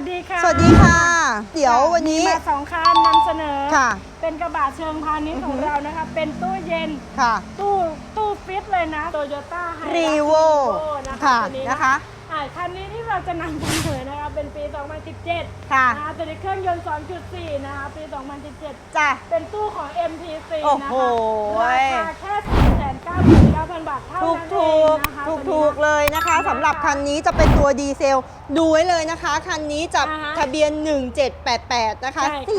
วัสดีค่ะสวัสดีค่ะ เดี๋ยววันนี้มีมาสองคันนำเสนอ ค่ะ เป็นกระบะเชิงพาณิชย์ของเรานะคะ เป็นตู้เย็น ค่ะ ตู้ตู้ฟิตเลยนะโตโยต้าไฮ Revo นะคะค่ะตัวนี้นะคะอ่าคันนี้ที่เราจะนำเสนอนะคะเป็นปี 2017 ค่ะนะคะตัวนี้เครื่องยนต์ 2.4 นะคะ ปี 2017 จ้ะ เป็นตู้ของ MTC โอ้นะโหคะราคาแค่ 499,000บาทเท่าถูกนั้นเอถูงกนะคะถูกตัวนี้ถูกเลยนะคะสำหรับคันนี้จะเป็นตัวดีเซล ดูไว้เลยนะคะ คันนี้จะอ่าฮะทะเบียน 1788 นะคะ ใช่ค่ะ เป็น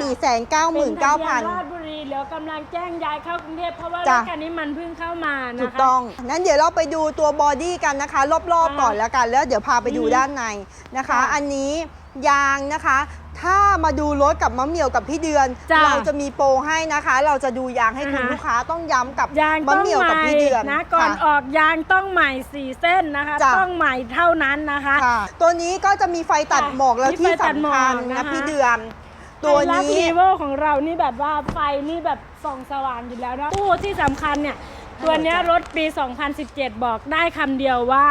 ทะเบียนราช499,000บุรีเหลือกำลังแจ้งย้ายเข้ากรุงเทพเพราะว่ารจ้ะ ถคันนี้มันเพิ่งเข้ามานะคะ ถูกต้อง นั้นเดี๋ยวเราไปดูตัวบอดี้กันนะคะ รอบอ่าๆก่อนแล้วกัน แล้วเดี๋ยวพาไปดูอือฮึด้านในนะคะค่ะอันนี้ ยางนะคะ ถ้ามาดูรถกับมะเหมี่ยวกับพี่เดือน จ้ะเราจะมีโปรให้นะคะ เราจะดูยางให้คุณอ่าฮะ ลูกค้าต้องย้ำกับยางมะต้องเหมี่ยวใหกับม่พี่เดือนนะก่อนค่ะออกยางต้องใหม่สี่เส้นนะคะ จ้ะ ต้องใหม่เท่านั้นนะคะ ค่ะ ตัวนี้ก็จะมีไฟตัดค่ะหมอกแล้วมีที่ไฟตัดหมสำอกคัญนะนะคะพี่เดือน ตัวไฮรักนี้ รีโวของเรานี่แบบว่าไฟนี่แบบส่องสว่างอยู่แล้วนะตู้ที่สำคัญเนี่ย ตัวเนี้ยรถปี 2017 บอกได้คำเดียวว่า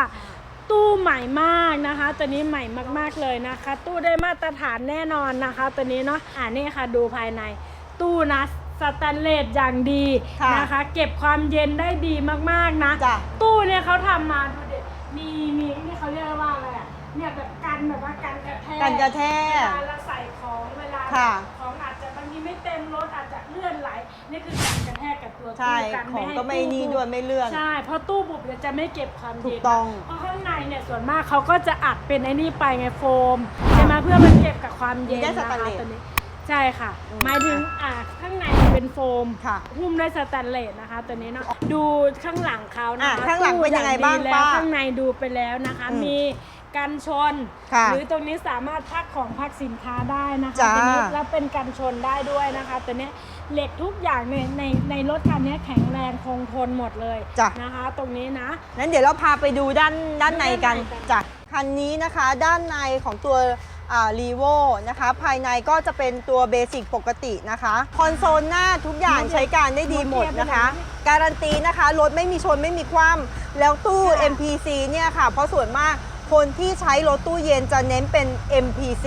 ตู้ใหม่มากนะคะ ตัวนี้ใหม่มากๆเลยนะคะ ตู้ได้มาตรฐานแน่นอนนะคะ ตัวนี้เนาะอ่านี่ค่ะดูภายใน ตู้นะสแตนเลสอย่างดีค่ะนะคะ เก็บความเย็นได้ดีมากๆนะ จ้ะ ตู้เนี่ยเขาทำมาดูเด็มีมีนี่เขาเรียกว่าอะไรอะเนี่ยแบบกันแบบว่ากันกระแทก กันกระแทเวกลาเราใส่ของเวลาค่ะ ของอาจจะบางทีไม่เต็มรถอาจจะเลื่อ นไหลนี่คือการกระแทกกับตัวใช่ตู้กันของให้ก็ไม่ตู้นี่ด้วยไม่เลื่อน ใช่เพราะตู้บุบเนี่ยจะไม่เก็บความเย็นถูกต้อง เพราะข้างในเนี่ยส่วนมากเขาก็จะอัดเป็นไอ้นี่ไปไงโฟมใช่ไหมเพื่อมันเก็บกับความเย็นมีได้นะสคะแตนเลส ตัวนี้ใช่ค่ะอืม หมายถึงอ่าข้างในเป็นโฟม ค่ะ หุ้มด้วยสแตนเลสนะคะ ตัวนี้เนาะดูข้างหลังเขานะอะคะข้างหลังเป็นยังไงบ้างตู้อดีแล้วป้าข้างในดูไปแล้วนะคะ อืมมีกันชน ค่ะหรือตรงนี้สามารถพักของพักสินค้าได้นะคะจ้า ตัวนี้แล้วเป็นกันชนได้ด้วยนะคะ ตัวเนี้ย เหล็กทุกอย่างในในในรถคันนี้แข็งแรงคงทนหมดเลยจ้ะ นะคะ ตรงนี้นะนั้นเดี๋ยวเราพาไปดูด้านด้านในกันด้านในกัน จ้ะคันนี้นะคะด้านในของตัวรีโวนะคะ ภายในก็จะเป็นตัวเบสิกปกตินะคะ คอนโซลหน้าทุกอย่างใช้การได้ดีหมดนะคะ การันตีนะคะ รถไม่มีชนไม่มีคว่ำแล้วตู้ค่ะ MPC เนี่ยค่ะ เพราะส่วนมาก คนที่ใช้รถตู้เย็นจะเน้นเป็น MPC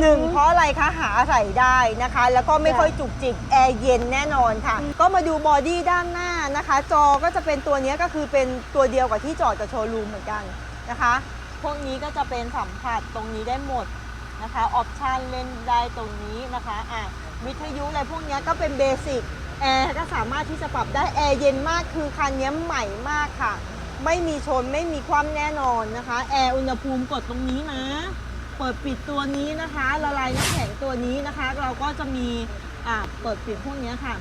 หนึ่งเพราะอะไรคะหาใส่ได้นะคะ แล้วก็ไม่ค่อยจุกจิกแอร์เย็นแน่นอนค่ะ ก็มาดูบอดี้ด้านหน้านะคะ จอก็จะเป็นตัวเนี้ยก็คือเป็นตัวเดียวกับที่จอดกับโชว์รูมเหมือนกันนะคะ พวกนี้ก็จะเป็นสัมผัสตรงนี้ได้หมดนะคะออปชันเล่นได้ตรงนี้นะคะอะวิทยุอะไรพวกเนี้ยก็เป็นเบสิกแอร์ก็สามารถที่จะปรับได้แอร์เย็นมากคือคันนี้ใหม่มากค่ะ ไม่มีชนไม่มีความแน่นอนนะคะแอร์อุณหภูมิกดตรงนี้นะ เปิดปิดตัวนี้นะคะละลายน้ำแข็งตัวนี้นะคะ เราก็จะมีอ่าเปิดปิดพวกนี้ค่ะ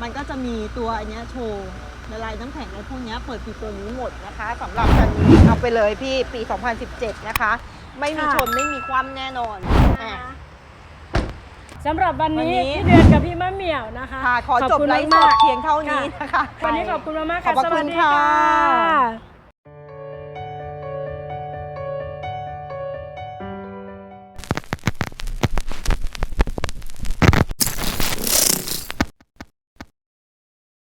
มันก็จะมีตัวอันนี้โชว์ละลายน้ำแข็งในพวกนี้เปิดปิดตัวนี้หมดนะคะสำหรับคันนี้เอาไปเลยพี่ปี 2017 นะคะ ไม่มีชนไม่มีความแน่นอนอะ สำหรับวันนี้วันนี้ พี่เดือนกับพี่มะเหมี่ยวนะคะค่ะขอจบคุณไลฟ์สมาดกๆเพียงเท่านี้นะคะ วันนี้ขอบคุณมากๆขอบค่ะพระสวัสคุณดีค่ะ ค่ะ